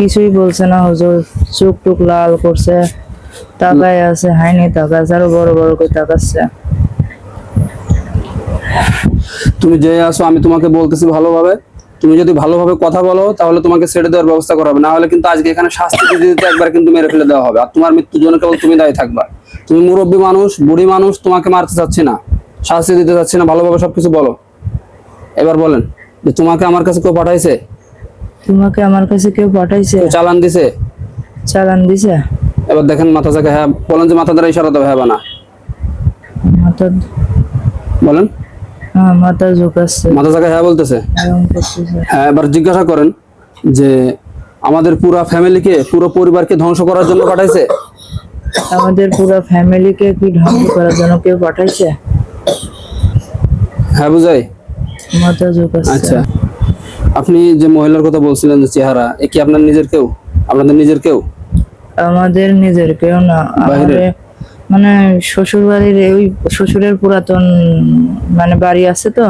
কিছুই বলছে না, হুজুর। চোখ টুক লাল করছে, তাকায় আছে, হাইনি তাকাচ্ছে আরও বড় বড় করে তাকাচ্ছে। তুমি যে আসো আমি তোমাকে বলতেছি ভালোভাবে। তুমি যদি ভালোভাবে কথা বলো, তাহলে তোমাকে ছেড়ে দেওয়ার ব্যবস্থা করা হবে। না হলে কিন্তু আজকে এখানে শাস্তি দিতে দিতে একবার কিন্তু মেরে ফেলে দেওয়া হবে। আর তোমার মৃত্যুর জন্য কেবল তুমি দায়ী থাকবা। তুমি মুরব্বী মানুষ, বুড়ি মানুষ, তোমাকে মারতে চাচ্ছি না। শাস্তি দিতে চাচ্ছি না। ভালোভাবে সবকিছু বলো। এবার বলেন যে, তোমাকে আমার কাছে কেউ পাঠাইছে? তোমাকে আমার কাছে কেউ পাঠাইছে? চালান দিছে? চালান দিছে? এবার দেখেন মাথা থেকে হ্যাঁ বলেন যে মাথা দ্বারা ইশারা দেবে হ্যাঁ না। মাথা বলেন। হ্যাঁ মাথা ঝুঁকাচ্ছে। মাথা থেকে হ্যাঁ বলতেছে। হ্যাঁ এবার জিজ্ঞাসা করেন যে আমাদের পুরো ফ্যামিলিকে পুরো পরিবারকে ধ্বংস করার জন্য পাঠাইছে? আমাদের পুরো ফ্যামিলিকে কি ধ্বংস করার জন্য কেউ পাঠাইছে? হ্যাঁ বুঝাই। মাথা ঝুঁকাচ্ছে। আচ্ছা। আপনি যে মহিলার কথা বলছিলেন যে চেহারা এ কি আপনার নিজের কেউ? আপনাদের নিজের কেউ? আমাদের নিজের কেউ না। আমাদের মানে শ্বশুর বাড়ির ওই শ্বশুরের পুরাতন মানে বাড়ি আছে তো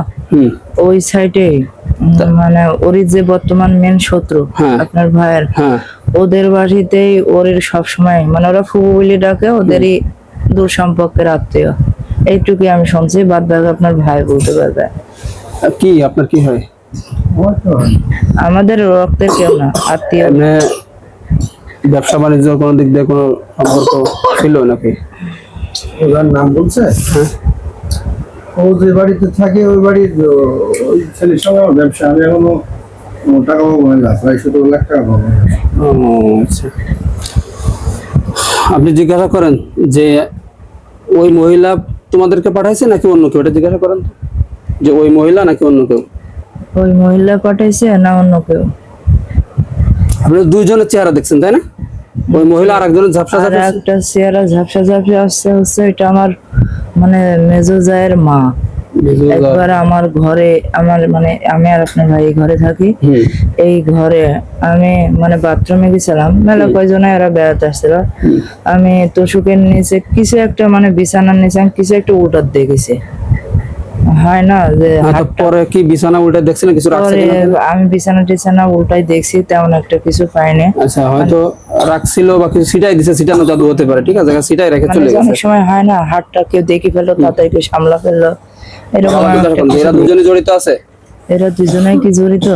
ওই সাইডে মানে ওরই যে বর্তমান মেন শত্রু হ্যাঁ। আপনার ভাইয়ের হ্যাঁ। ওদের বাড়িতেই ওর সব সময় মানে ওরা ফুবু বলে ডাকে ওদেরই দূর সম্পর্কের আত্মীয়। এইটুকুই আমি শুনছি বাদ বাকি আপনার ভাই বলতে পারবে। কি আপনার কি হয়? আমাদের রক্তের কেউ না আত্মীয় ব্যবসা বাণিজ্য কোনো দিক দিয়ে কোনো সম্পর্ক ছিল নাকি? ওনার নাম বলছে? ও যে বাড়িতে থাকে ওই বাড়ির ওই ছেলের সঙ্গে আমার ব্যবসা। আমি এখনও টাকা পাবো না প্রায় সতেরো লাখ টাকা পাবো আচ্ছা। আপনি জিজ্ঞাসা করেন যে ওই মহিলা তোমাদেরকে পাঠাইছে নাকি অন্য কেউ? এটা জিজ্ঞাসা করেন যে ওই মহিলা নাকি অন্য কেউ? ওই মহিলা পাঠাইছে না অন্য কেউ? আপনি দুইজনের চেহারা দেখছেন তাই না? ওই মহিলা আর একজনের ঝাপসা ঝাপসা। একটা চেহারা ঝাপসা ঝাপসা আসছে হচ্ছে এটা আমার মানে মেজো জায়ের মা। একবার আমার ঘরে আমার মানে আমি আর আপনার ভাই ঘরে থাকি। এই ঘরে আমি মানে বাথরুমে গেছিলাম মেলা কয়জনে এরা বেড়াতে আসছিল। আমি তোষকের নিচে কিছু একটা মানে বিছানার নিচে কিছু একটা উল্টার দেখেছি হয় না যে পরে কি বিছানা উল্টে দেখছেন কিছু রাখছে আমি বিছানা টিছানা উল্টাই দেখছি তেমন একটা কিছু পাইনি। আচ্ছা হয়তো রাখছিল বা কিছু দিছে জাদু হতে পারে ঠিক আছে? রেখে মানে চলে গেছে। অনেক সময় হয় না হাতটা কেউ দেখে ফেলল কেউ সামলা ফেলল। এরকম এরা দুজনে জড়িত আছে? এরা দুজনেই কি জড়িত?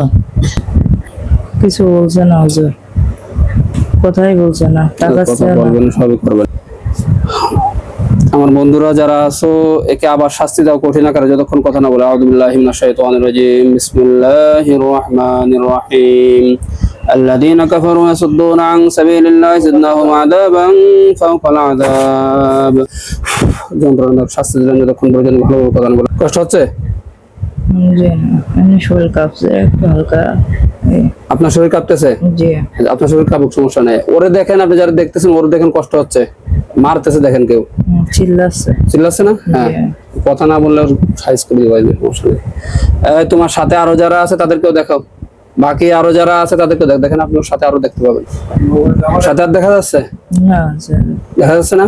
কিছু বলছে না হুজুর। কথাই বলছে না না। বলবেন সবই করবেন। আমার বন্ধুরা যারা আছো একে আবার শাস্তি দাও কঠিন আকারে যতক্ষণ কথা না বলে আউযুবিল্লাহি মিনাশ শাইতানির রাজিম বিসমিল্লাহির রহমানির রহিম الذين كفروا يصدون عن سبيل الله زدناهم عذابا فوق العذاب যন্ত্রণার শাস্তি দিলেন যতক্ষণ পর্যন্ত ভালো কথা না বলে কষ্ট হচ্ছে জি না এমনি শরীর কাঁপছে একটু হালকা আপনার শরীর কাঁপতেছে? জি। আপনার শরীর কাঁপুক সমস্যা নেই। ওরে দেখেন আপনি যারা দেখতেছেন ওরে দেখেন কষ্ট হচ্ছে। মারতেছে দেখেন কেউ। চিল্লাচ্ছে। চিল্লাচ্ছে না? হ্যাঁ। কথা না বললে সাইজ করে দিবা সমস্যা নেই। তোমার সাথে আরও যারা আছে তাদেরকেও দেখাও। বাকি আরও যারা আছে তাদেরকে দেখ দেখেন আপনি ওর সাথে আরও দেখতে পাবেন। সাথে আর দেখা যাচ্ছে? দেখা যাচ্ছে না।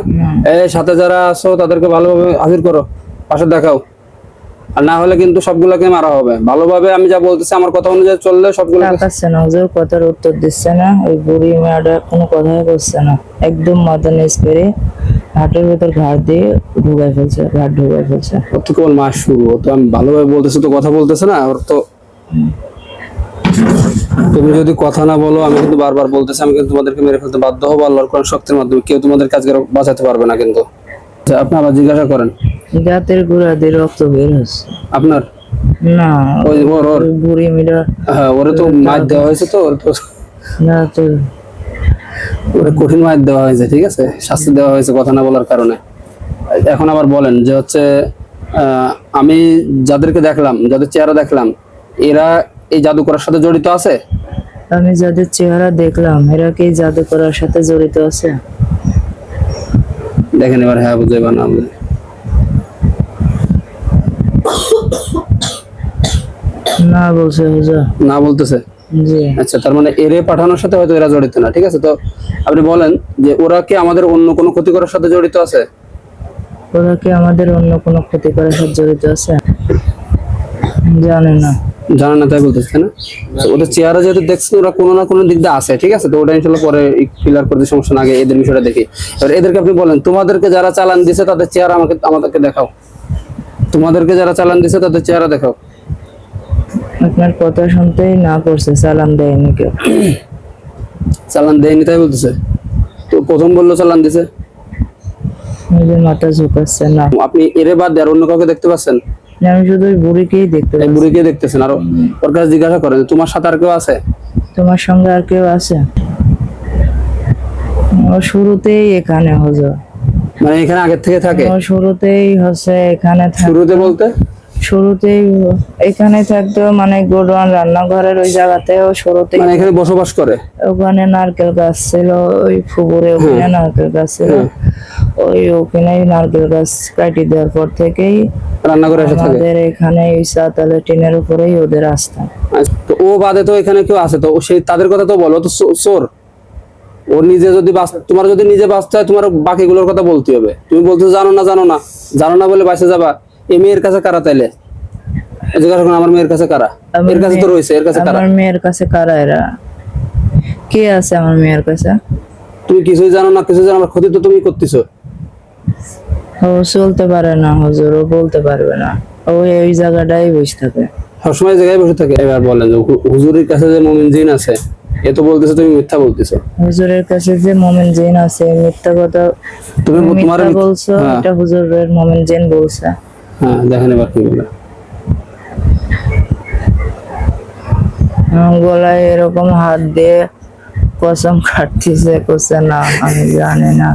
এই সাথে যারা আছো তাদেরকে ভালোভাবে হাজির করো। পাশে দেখাও। আর না হলে কিন্তু সবগুলোকে মারা হবে। ভালোভাবে আমি যা বলতেছি আমার কথা অনুযায়ী চললে সবগুলোকে তাকাচ্ছে না হুজুর কথার উত্তর দিচ্ছে না ওই বুড়ি মেয়েটা কোনো কথাই বলছে না। একদম মাথা নিচ করে হাটের ভেতর ঘাট দিয়ে ঢুকাই ফেলছে ঘাট ঢুকাই ফেলছে। ওর তো কেবল মাস শুরু ও তো আমি ভালোভাবে বলতেছি তো কথা বলতেছে না ওর তো তুমি যদি কথা না বলো আমি কিন্তু বারবার বলতেছি আমি কিন্তু তোমাদেরকে মেরে ফেলতে বাধ্য হব আল্লাহর কোরআন শক্তির মাধ্যমে। কেউ তোমাদের কাজকে বাঁচাতে পারবে না কিন্তু। আপনি আবার জিজ্ঞাসা করেন। গাতের গুড়া দিয়ে রক্ত বের হচ্ছে। আপনার? না ওই ওর ওর। বুড়ি মেয়েটা হ্যাঁ ওরে তো মার দেওয়া হয়েছে তো ওর তো না তো ওরে কঠিন মার দেওয়া হয়েছে ঠিক আছে? শাস্তি দেওয়া হয়েছে কথা না বলার কারণে। এখন আবার বলেন যে হচ্ছে আমি যাদেরকে দেখলাম যাদের চেহারা দেখলাম এরা এই জাদু করার সাথে জড়িত আছে? আমি যাদের চেহারা দেখলাম এরা কি জাদু করার সাথে জড়িত আছে? দেখেন এবার হ্যাঁ বুঝে বা না বুঝে না বলছে না বলতেছে? আচ্ছা তার মানে এরে পাঠানোর সাথে হয়তো এরা জড়িত না ঠিক আছে? তো আপনি বলেন যে ওরা কি আমাদের অন্য কোনো ক্ষতি করার সাথে জড়িত আছে? ওরা কি আমাদের অন্য কোনো ক্ষতি করার সাথে জড়িত আছে? জানি না। জানা না তাই বলতেছে না? ওদের চেহারা যেহেতু দেখছেন ওরা কোনো না কোনো দিক দিয়ে আছে ঠিক আছে? তো ওটা ইনশাল্লাহ পরে ক্লিয়ার করতে সমস্যা না আগে এদের বিষয়টা দেখি। এবার এদেরকে আপনি বলেন তোমাদেরকে যারা চালান দিছে তাদের চেহারা আমাকে আমাদেরকে দেখাও। তোমাদেরকে যারা চালান দিছে তাদের চেহারা দেখাও। আপনার কথা শুনতেই না করছে সালাম দেয়নি কেউ। চালান দেয়নি তাই বলতেছে? তো প্রথম বলল চালান দিছে। মাথা ঝুঁকাচ্ছে না। আপনি এরে বাদ দিয়ে আর অন্য কাউকে দেখতে পাচ্ছেন? আমি শুধু ওই বুড়িকেই দেখতে এই পাচ্ছি। বুড়িকে দেখতেছেন। আর ওর কাছে জিজ্ঞাসা করেন তোমার সাথে আর কেউ আছে? তোমার সঙ্গে আর কেউ আছে? ও শুরুতেই এখানে মানে এখানে আগের থেকে থাকে? ও শুরুতেই হচ্ছে এখানে থাক শুরুতে বলতে? শুরুতেই এখানে থাকতো মানে গোডাউন রান্নাঘরের ওই জায়গাতেও শুরুতে মানে এখানে বসবাস করে? ওখানে নারকেল গাছ ছিল ওই ফুবুরে ওখানে নারকেল গাছ ছিল। ওই ওখানে নারকেল গাছ কাটি দেওয়ার পর থেকেই রান্না করে এসে থাকে? আমাদের এখানে এই সাতালে টিনের উপরেই ওদের আস্থা। আচ্ছা, তো ও বাদে তো এখানে কেউ আছে? তো সেই তাদের কথা তো বলো তো চোর ও নিজে যদি তোমার যদি নিজে বাঁচতে হয় তোমার বাকিগুলোর কথা বলতে হবে। তুমি বলছো জানো না জানো না। জানো না বলে বাঁচে যাবা। এই মেয়ের কাছে কারা তাইলে? জিজ্ঞাসা করুন, আমার মেয়ের কাছে কারা? আমার এর কাছে তো রয়েছে এর কাছে কারা? আমার মেয়ের কাছে কারা এরা? কে আছে আমার মেয়ের কাছে? তুমি কিছুই জানো না কিছু জানো না ক্ষতি তো তুমি করতেছো। ও চলতে পারে না হুজুর ও বলতে পারবে না। ও এই জায়গাটাই বসে থাকে। সবসময় জায়গায় বসে থাকে। এবার বলেন হুজুরের কাছে যে মমিন জিন আছে এ তো বলতেছো তুমি মিথ্যা বলতেছো। হুজুরের কাছে যে মোমেন জিন আছে মিথ্যা কথা তুমি তুমি তোমার বলছো হ্যাঁ। এটা হুজুরের মোমেন জিন বলছে। হ্যাঁ দেখেন এবার কি বলে। গলায় এরকম হাত দিয়ে কসম কাটতেছে করছে না আমি জানি না।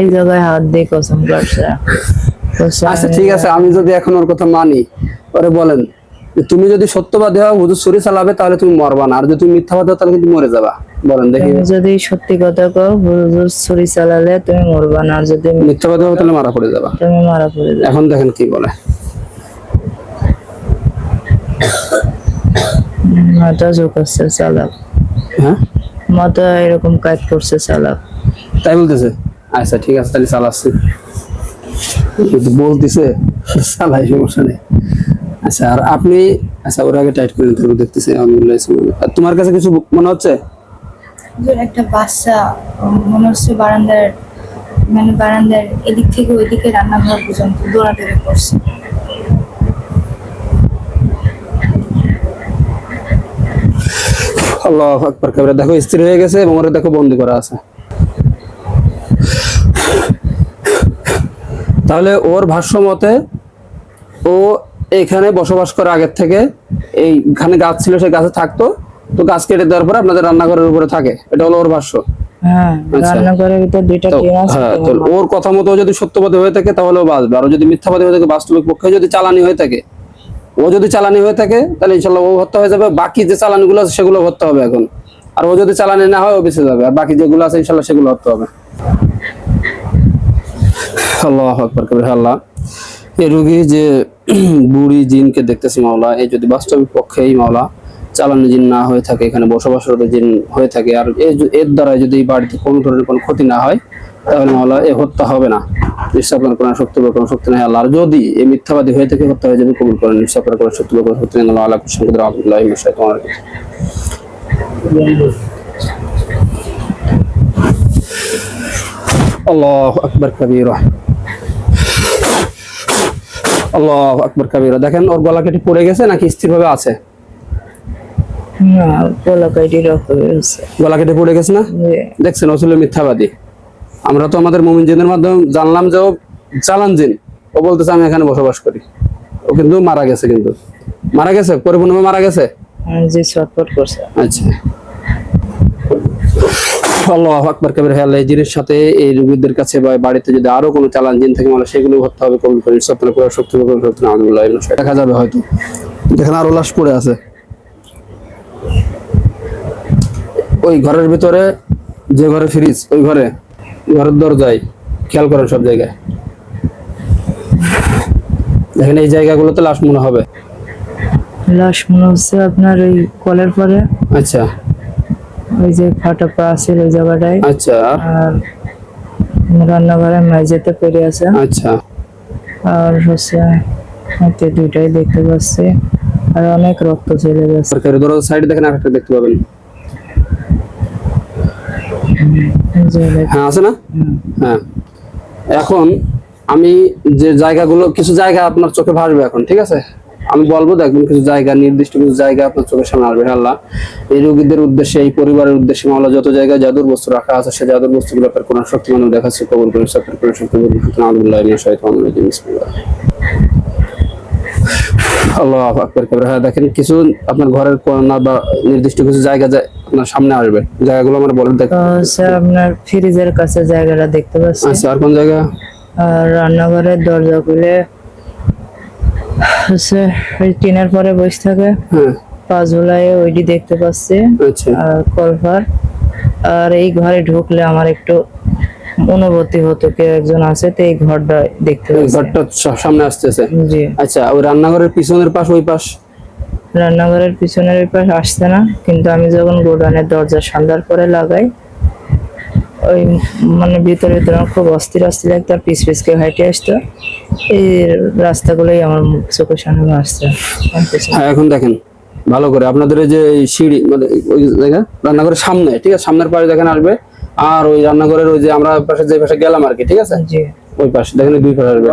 এই জায়গায় হাত দিয়ে কসম করছে, আচ্ছা ঠিক আছে আমি যদি এখন ওর কথা মানি পরে বলেন তুমি যদি সত্যবাদী হও হুজুর ছুরি চালাবে তাহলে তুমি মরবা না। আর যদি তুমি মিথ্যাবাদী হও তাহলে কিন্তু মরে যাবা। বলেন দেখি। যদি সত্যি কথা কও হুজুর ছুরি চালালে তুমি মরবা না আর যদি মিথ্যাবাদী হও তাহলে মারা পড়ে যাবা। তুমি মারা পড়ে যাবে। এখন দেখেন কি বলে। মাথা ঝুঁকাচ্ছে চালাক হ্যাঁ? মাথা এরকম কাজ করছে চালাক তাই বলতেছে? আচ্ছা ঠিক আছে তাহলে চালাচ্ছি। কিন্তু বলতেছে চালাই সমস্যা নেই। আচ্ছা আর আপনি আচ্ছা ওর আগে টাইট করে হবে, দেখতেছি আলহামদুলিল্লাহ আর তোমার কাছে কিছু মনে হচ্ছে? একটা বাচ্চা মনে হচ্ছে বারান্দার মানে বারান্দার এদিক থেকে ওইদিকে রান্নাঘর পর্যন্ত দৌড়াদৌড়ি করছে। আল্লাহ আকবার কাবিরা দেখো স্থির হয়ে গেছে এবং ওরা দেখো বন্দি করা আছে। তাহলে ওর ভাষ্য মতে ও এখানে বসবাস করে আগের থেকে এই এইখানে গাছ ছিল সেই গাছে থাকতো। তো গাছ কেটে দেওয়ার পরে আপনাদের রান্নাঘরের উপরে থাকে। এটা হলো ওর ভাষ্য। হ্যাঁ আচ্ছা। হ্যাঁ ওর কথা মতো যদি সত্যবাদী হয়ে থাকে তাহলে বাঁচবে। আর যদি মিথ্যাবাদী হয়ে থাকে বাস্তবিক পক্ষে যদি চালানি হয়ে থাকে ও যদি চালানি হয়ে থাকে তাহলে ইনশাল্লাহ ও হত্যা হয়ে যাবে। বাকি যে চালানিগুলো আছে সেগুলো হত্যা হবে এখন। আর ও যদি চালানি না হয় ও বেঁচে যাবে। আর বাকি যেগুলো আছে ইনশাল্লাহ সেগুলো হত্যা হবে। আল্লাহ আকবর কবির আল্লাহ। এই রুগী যে বুড়ি জিনকে দেখতেছি মাওলা এই যদি বাস্তবিক পক্ষেই মাওলা চালানো জিন না হয়ে থাকে, এখানে বসবাসরত জিন হয়ে থাকে, আর এর দ্বারা যদি এই বাড়িতে কোনো ধরনের কোনো ক্ষতি না হয়, তাহলে মাওলা এ হত্যা হবে না। আপনার কোনো শক্তি বা কোনো শক্তি নেই আল্লাহ। আর যদি এই মিথ্যাবাদী হয়ে থাকে, হত্যা হয়ে যাবে, কবুল করেন। আপনার কোনো শক্তি বা কোনো শক্তি নেই, আল্লাহ আল্লাহ কৃষ্ণ আব্দুল্লাহ তোমার আল্লাহ আকবর কবির। আল্লাহ আকবর কবির। দেখেন ওর গলা কেটে পড়ে গেছে নাকি স্থিরভাবে আছে? না রক্ত বেরোচ্ছে গলা কেটে পড়ে গেছে না? দেখছেন ছিল মিথ্যাবাদী। আমরা তো আমাদের মোমিন জিনের মাধ্যমে জানলাম যে ও চালান জিন। ও বলতেছে আমি এখানে বসবাস করি। ও কিন্তু মারা গেছে কিন্তু। মারা গেছে? পরিপূর্ণভাবে মারা গেছে? যে ছটফট করছে। আচ্ছা। আল্লাহ আকবর কবির হে আল্লাহ এই জিনের সাথে এই রোগীদের কাছে বা বাড়িতে যদি আরও কোনো চালান জিন থাকে মানে সেগুলো ভরতে হবে কবুল করে। সপ্তাহে পুরো শক্তি পুরো শক্তি আলহামদুলিল্লাহ দেখা যাবে হয়তো। দেখেন আরও লাশ পড়ে আছে। ওই ঘরের ভিতরে যে ঘরে ফ্রিজ ওই ঘরে ঘরের দরজায় খেয়াল করেন সব জায়গায়। দেখেন এই জায়গাগুলোতে লাশ মনে হবে। লাশ মনে হচ্ছে আপনার ওই কলের পরে। আচ্ছা। ওই যে ফাটা পা আছে ওই জায়গাটায়। আচ্ছা। আর রান্নাঘরে মেঝেতে পড়ে আছে। আচ্ছা। আর হচ্ছে হাতে দুইটাই দেখতে পাচ্ছি। আর অনেক রক্ত চলে গেছে। সরকারি দরজা সাইডে দেখেন আরেকটা দেখতে পাবেন। হ্যাঁ আছে না? হ্যাঁ। এখন আমি যে জায়গাগুলো কিছু জায়গা আপনার চোখে ভাসবে এখন ঠিক আছে? আমি বলব দেখবেন কিছু জায়গা নির্দিষ্ট কিছু জায়গা আপনার চোখের সামনে আসবে হ্যাঁ আল্লাহ। এই রোগীদের উদ্দেশ্যে এই পরিবারের উদ্দেশ্যে মামলা যত জায়গায় জাদুর বস্তু রাখা আছে সেই জাদুর বস্তুগুলো আপনার কোন শক্তি মানুষ দেখাচ্ছে। কবর করে সফর করে শক্তি আল্লাহ আকবার কবির হ্যাঁ দেখেন কিছু আপনার ঘরের কোনা বা নির্দিষ্ট কিছু জায়গা আপনার সামনে আসবে জায়গাগুলো আমার বলেন দেখ। তো হচ্ছে আপনার ফ্রিজের কাছে জায়গাটা দেখতে পাচ্ছি। আচ্ছা আর কোন জায়গা? রান্নাঘরের দরজা খুলে হচ্ছে ওই টিনের পরে বসে থাকে। হ্যাঁ পা ঝুলাইয়ে ওইটি দেখতে পাচ্ছি। আচ্ছা। আর কলফার। আর এই ঘরে ঢুকলে আমার একটু অনুভূতি হতো কেউ একজন আছে তো এই ঘরটা দেখতে ঘরটা সামনে আসতেছে? জি। আচ্ছা ওই রান্নাঘরের পিছনের পাশ ওই পাশ? রান্নাঘরের পিছনের ওই পাশ আসছে না কিন্তু আমি যখন গোডানের দরজা সন্ধ্যার পরে লাগাই ওই মানে ভিতরে ভিতরে আমার খুব অস্থির অস্থির লাগতো আর পিস পিস কে হাইটে আসতো। এই রাস্তাগুলোই আমার চোখের সামনে আসছে হ্যাঁ এখন দেখেন ভালো করে। আপনাদের যে সিঁড়ি মানে ওই জায়গা রান্নাঘরের সামনে ঠিক আছে? সামনের পাশে দেখেন আসবে আর ওই রান্নাঘরের ওই যে আমরা পাশে যে পাশে গেলাম আর কি ঠিক আছে? জি। ওই পাশে দেখেন দুই পাশে আসবে।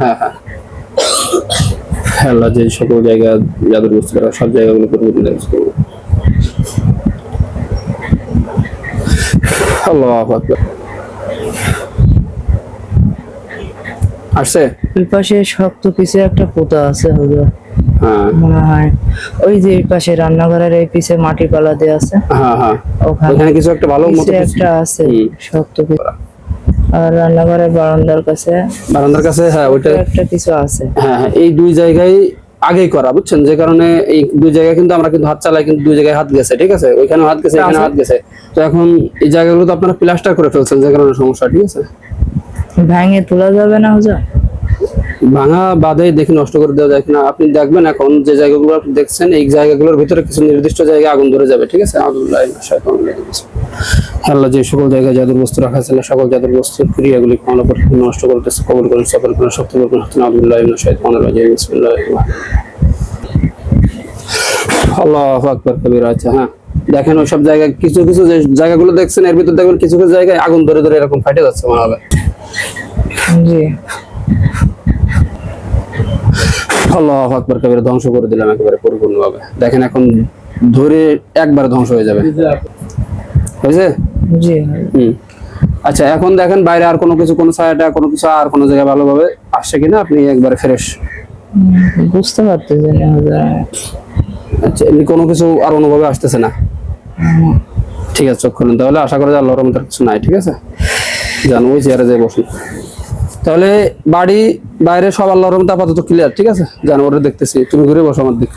হ্যাঁ হ্যাঁ। আল্লাহ যে সকল জায়গা যাদের বুঝতে পারে সব জায়গাগুলো পরিবর্তন দেখতে করব আল্লাহ আকবার। আসছে? ওই পাশে শক্ত পিছে একটা পোতা আছে হুজুর। হ্যাঁ। মনে হয় ওই যে এই পাশে রান্নাঘরের এই পিছে মাটি পালা দিয়ে আছে। হ্যাঁ হ্যাঁ। ওখানে কিছু একটা ভালো মতো একটা আছে শক্ত আর রান্নাঘরের বারান্দার কাছে বারান্দার কাছে হ্যাঁ ওইটা একটা কিছু আছে। হ্যাঁ এই দুই জায়গায় আগেই করা বুঝছেন? যে কারণে এই দুই জায়গায় কিন্তু আমরা কিন্তু হাত চালাই কিন্তু দুই জায়গায় হাত গেছে ঠিক আছে? ওইখানে হাত গেছে এখানে হাত গেছে। তো এখন এই জায়গাগুলো তো আপনারা প্লাস্টার করে ফেলছেন যে কারণে সমস্যা ঠিক আছে? ভাঙে তোলা যাবে না হুজুর? ভাঙা বাদে দেখে নষ্ট করে দেওয়া যায় কিনা। আপনি দেখবেন এখন যে জায়গাগুলো আপনি দেখছেন এই জায়গাগুলোর ভিতরে কিছু নির্দিষ্ট জায়গায় আগুন ধরে যাবে ঠিক আছে? আগুল্লাহ আল্লাহ যে সকল জায়গায় জাদুর বস্তু রাখা ছিল সকল জাদুর বস্তুর ক্রিয়াগুলি করে নষ্ট করতেছে কবল করেন সকল করে শক্তি রাজিম বিসমিল্লাহ আল্লাহ আকবার কবির আচ্ছা হ্যাঁ। দেখেন ওইসব জায়গায় কিছু কিছু যে জায়গাগুলো দেখছেন এর ভিতর দেখবেন কিছু কিছু জায়গায় আগুন ধরে ধরে এরকম ফাটে যাচ্ছে মনে হবে। জি। আল্লাহ আকবার কবির ধ্বংস করে দিলাম একেবারে পরিপূর্ণভাবে। দেখেন এখন ধরে একবার ধ্বংস হয়ে যাবে। হয়েছে? জি। হুম। আচ্ছা এখন দেখেন বাইরে আর কোনো কিছু কোনো ছায়াটা কোনো কিছু আর কোনো জায়গায় ভালোভাবে আসছে কিনা? আপনি একবারে ফ্রেশ বুঝতে পারতেছি না আচ্ছা। এমনি কোনো কিছু আর অনুভবে আসতেছে না? ঠিক আছে চোখ খুলুন। তাহলে আশা করা যায় আল্লাহর রহমতের কিছু নাই ঠিক আছে? জান ওই চেয়ারে যাই বসুন। তাহলে বাড়ি বাইরে সব আল্লাহর রহমতে আপাতত ক্লিয়ার ঠিক আছে? জান ওরা দেখতেছি। তুমি ঘুরে বসো আমার দিক।